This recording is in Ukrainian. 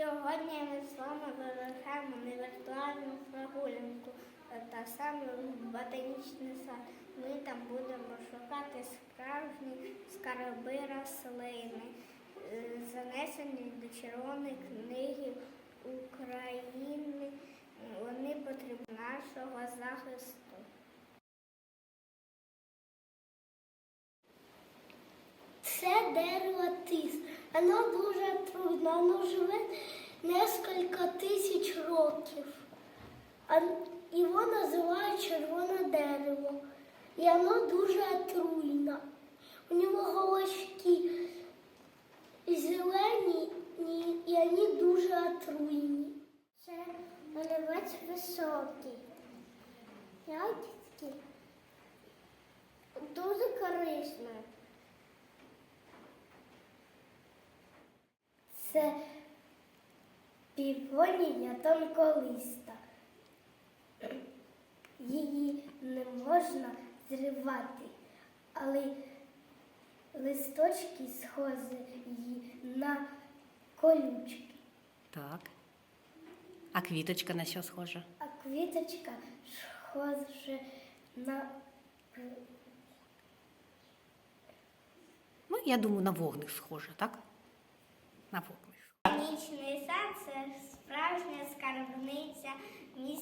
Сьогодні ми з вами вирушаємо на віртуальну прогулянку та саме в ботанічний сад. Ми там будемо шукати справжні скарби рослини, е, занесені до Червоної книги України. Вони потрібні нашого захисту. Це дерево тис. Воно дуже трудно, несколько тисяч років. А його називають червоне дерево. І воно дуже отруйне. У нього голочки зелені і вони дуже отруйні. Це олівець високий. Ягідки дуже корисно. Це півонія тонколиста. Її не можна зривати, але листочки схожі на колючки, Так. А квіточка на що схожа? а квіточка схожа на Ну, я думаю, на вогник схожа, так? На вогник. Ботанічний сад це справжня скарбниця міста.